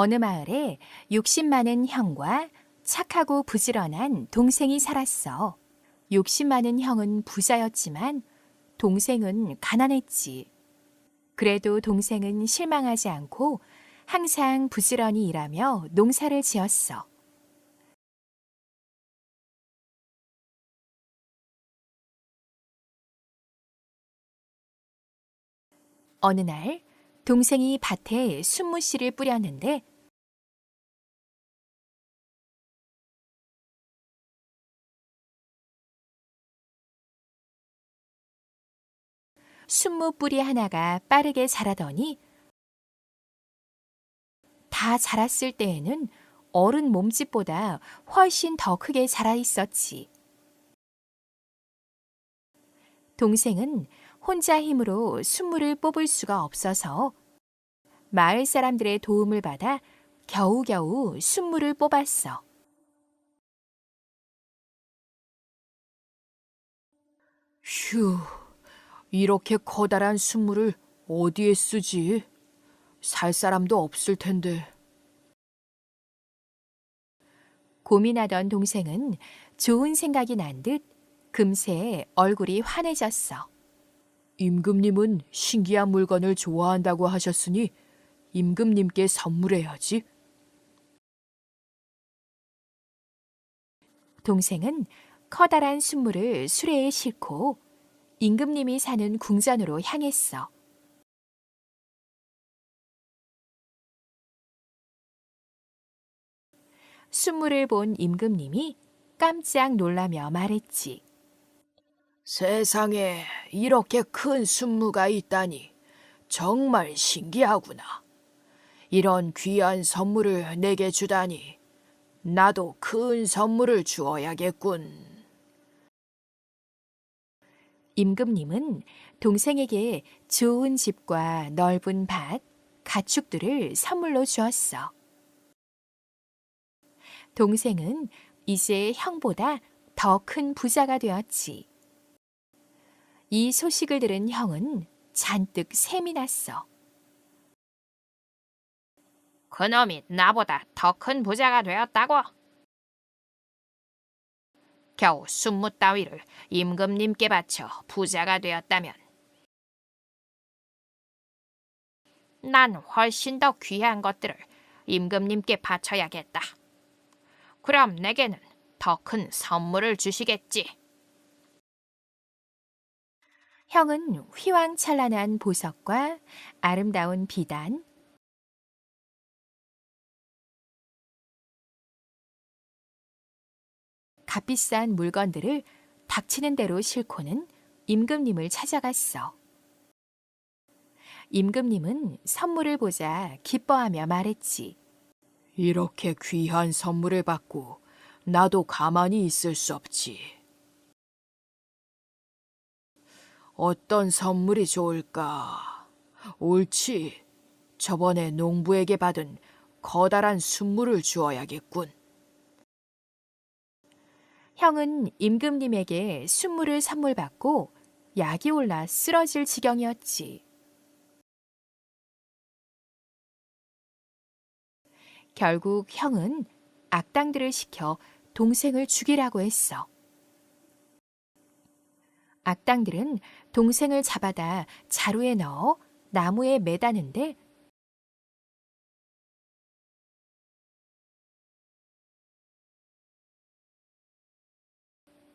어느 마을에 욕심 많은 형과 착하고 부지런한 동생이 살았어. 욕심 많은 형은 부자였지만 동생은 가난했지. 그래도 동생은 실망하지 않고 항상 부지런히 일하며 농사를 지었어. 어느 날 동생이 밭에 순무씨를 뿌렸는데 순무 뿌리 하나가 빠르게 자라더니 다 자랐을 때에는 어른 몸집보다 훨씬 더 크게 자라 있었지. 동생은 혼자 힘으로 순무를 뽑을 수가 없어서 마을 사람들의 도움을 받아 겨우겨우 순무를 뽑았어. 휴, 이렇게 커다란 순물을 어디에 쓰지? 살 사람도 없을 텐데. 고민하던 동생은 좋은 생각이 난 듯 금세 얼굴이 환해졌어. 임금님은 신기한 물건을 좋아한다고 하셨으니 임금님께 선물해야지. 동생은 커다란 순물을 수레에 싣고 임금님이 사는 궁전으로 향했어. 순물을 본 임금님이 깜짝 놀라며 말했지. 세상에 이렇게 큰 순무가 있다니 정말 신기하구나. 이런 귀한 선물을 내게 주다니 나도 큰 선물을 주어야겠군. 임금님은 동생에게 좋은 집과 넓은 밭, 가축들을 선물로 주었어. 동생은 이제 형보다 더 큰 부자가 되었지. 이 소식을 들은 형은 잔뜩 샘이 났어. 그놈이 나보다 더 큰 부자가 되었다고? 겨우 순무 따위를 임금님께 바쳐 부자가 되었다면 난 훨씬 더 귀한 것들을 임금님께 바쳐야겠다. 그럼 내게는 더 큰 선물을 주시겠지. 형은 휘황찬란한 보석과 아름다운 비단, 값비싼 물건들을 닥치는 대로 싣고는 임금님을 찾아갔어. 임금님은 선물을 보자 기뻐하며 말했지. 이렇게 귀한 선물을 받고 나도 가만히 있을 수 없지. 어떤 선물이 좋을까? 옳지. 저번에 농부에게 받은 커다란 순물을 주어야겠군. 형은 임금님에게 순물을 선물 받고 약이 올라 쓰러질 지경이었지. 결국 형은 악당들을 시켜 동생을 죽이라고 했어. 악당들은 동생을 잡아다 자루에 넣어 나무에 매다는데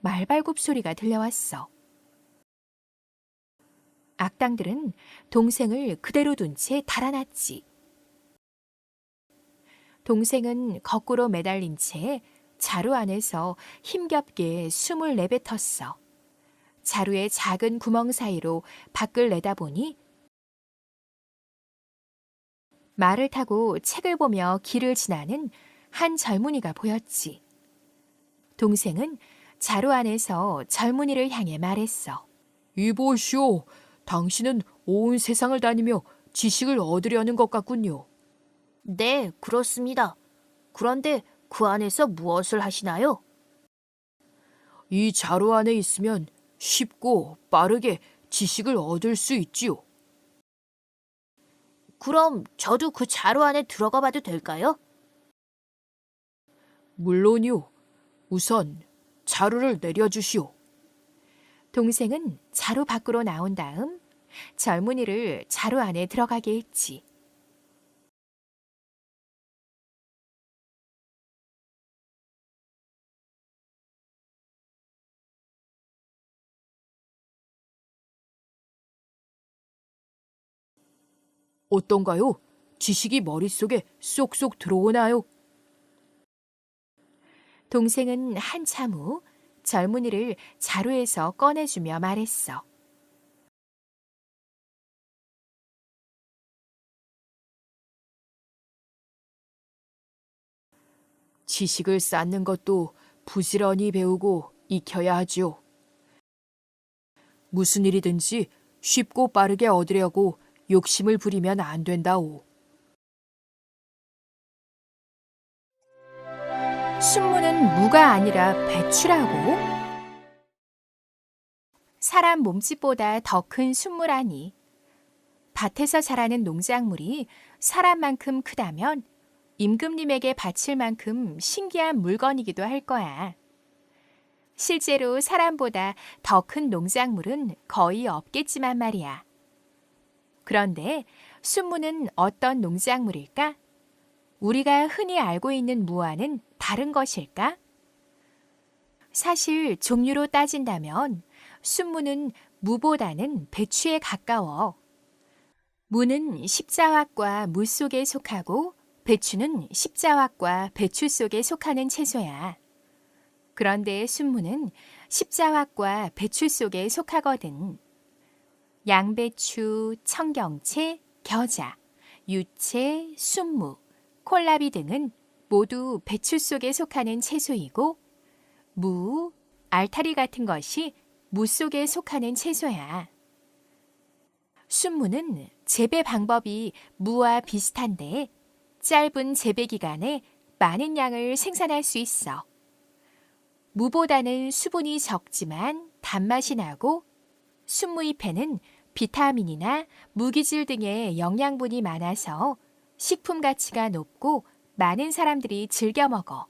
말발굽 소리가 들려왔어. 악당들은 동생을 그대로 둔 채 달아났지. 동생은 거꾸로 매달린 채 자루 안에서 힘겹게 숨을 내뱉었어. 자루의 작은 구멍 사이로 밖을 내다보니 말을 타고 책을 보며 길을 지나는 한 젊은이가 보였지. 동생은 자루 안에서 젊은이를 향해 말했어. 이보시오, 당신은 온 세상을 다니며 지식을 얻으려는 것 같군요. 네, 그렇습니다. 그런데 그 안에서 무엇을 하시나요? 이 자루 안에 있으면 쉽고 빠르게 지식을 얻을 수 있지요. 그럼 저도 그 자루 안에 들어가 봐도 될까요? 물론이요. 우선 자루를 내려주시오. 동생은 자루 밖으로 나온 다음 젊은이를 자루 안에 들어가게 했지. 어떤가요? 지식이 머릿속에 쏙쏙 들어오나요? 동생은 한참 후 젊은이를 자루에서 꺼내주며 말했어. 지식을 쌓는 것도 부지런히 배우고 익혀야 하지요. 무슨 일이든지 쉽고 빠르게 얻으려고 욕심을 부리면 안 된다오. 순무는 무가 아니라 배추라고? 사람 몸집보다 더 큰 순무라니. 밭에서 자라는 농작물이 사람만큼 크다면 임금님에게 바칠 만큼 신기한 물건이기도 할 거야. 실제로 사람보다 더 큰 농작물은 거의 없겠지만 말이야. 그런데 순무는 어떤 농작물일까? 우리가 흔히 알고 있는 무와는 다른 것일까? 사실 종류로 따진다면 순무는 무보다는 배추에 가까워. 무는 십자화과 무 속에 속하고 배추는 십자화과 배추 속에 속하는 채소야. 그런데 순무는 십자화과 배추 속에 속하거든. 양배추, 청경채, 겨자, 유채, 순무, 콜라비 등은 모두 배추 속에 속하는 채소이고 무, 알타리 같은 것이 무 속에 속하는 채소야. 순무는 재배 방법이 무와 비슷한데 짧은 재배 기간에 많은 양을 생산할 수 있어. 무보다는 수분이 적지만 단맛이 나고 순무잎에는 비타민이나 무기질 등의 영양분이 많아서 식품 가치가 높고 많은 사람들이 즐겨 먹어.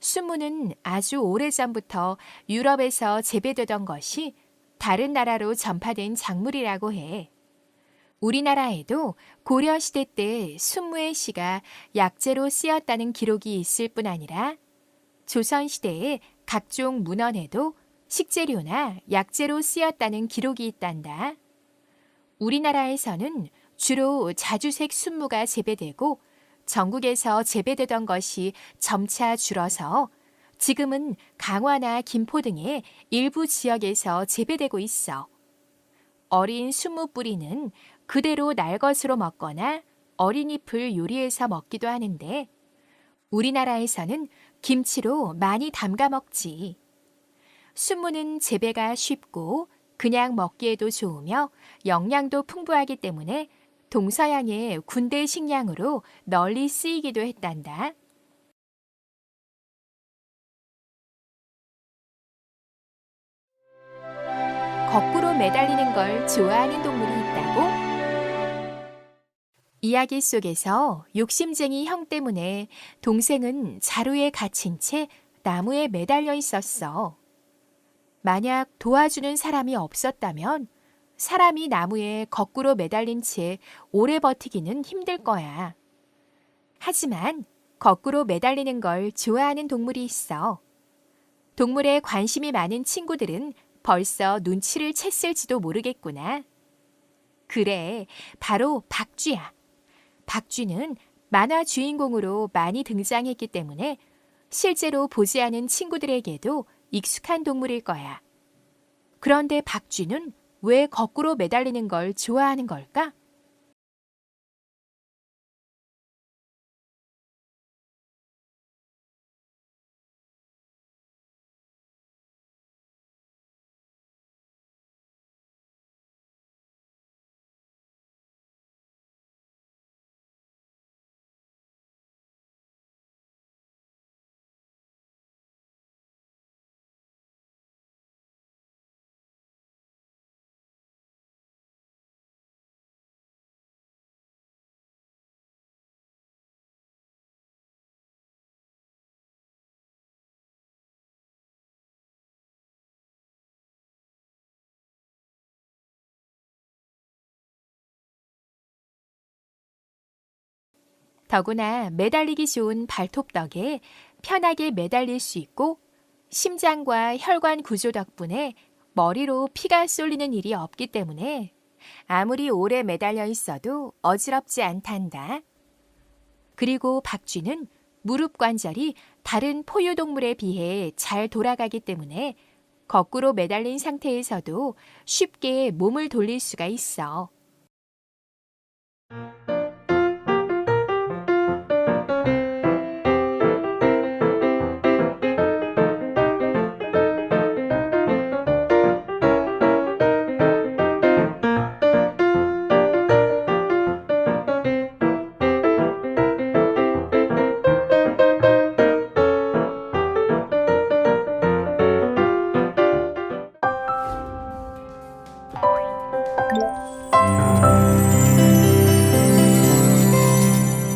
순무는 아주 오래전부터 유럽에서 재배되던 것이 다른 나라로 전파된 작물이라고 해. 우리나라에도 고려시대 때 순무의 씨가 약재로 쓰였다는 기록이 있을 뿐 아니라 조선시대의 각종 문헌에도 식재료나 약재로 쓰였다는 기록이 있단다. 우리나라에서는 주로 자주색 순무가 재배되고 전국에서 재배되던 것이 점차 줄어서 지금은 강화나 김포 등의 일부 지역에서 재배되고 있어. 어린 순무 뿌리는 그대로 날 것으로 먹거나 어린 잎을 요리해서 먹기도 하는데 우리나라에서는 김치로 많이 담가 먹지. 순무는 재배가 쉽고 그냥 먹기에도 좋으며 영양도 풍부하기 때문에 동서양의 군대 식량으로 널리 쓰이기도 했단다. 거꾸로 매달리는 걸 좋아하는 동물이 있다고? 이야기 속에서 욕심쟁이 형 때문에 동생은 자루에 갇힌 채 나무에 매달려 있었어. 만약 도와주는 사람이 없었다면 사람이 나무에 거꾸로 매달린 채 오래 버티기는 힘들 거야. 하지만 거꾸로 매달리는 걸 좋아하는 동물이 있어. 동물에 관심이 많은 친구들은 벌써 눈치를 챘을지도 모르겠구나. 그래, 바로 박쥐야. 박쥐는 만화 주인공으로 많이 등장했기 때문에 실제로 보지 않은 친구들에게도 익숙한 동물일 거야. 그런데 박쥐는 왜 거꾸로 매달리는 걸 좋아하는 걸까? 더구나 매달리기 좋은 발톱 덕에 편하게 매달릴 수 있고 심장과 혈관 구조 덕분에 머리로 피가 쏠리는 일이 없기 때문에 아무리 오래 매달려 있어도 어지럽지 않단다. 그리고 박쥐는 무릎 관절이 다른 포유동물에 비해 잘 돌아가기 때문에 거꾸로 매달린 상태에서도 쉽게 몸을 돌릴 수가 있어.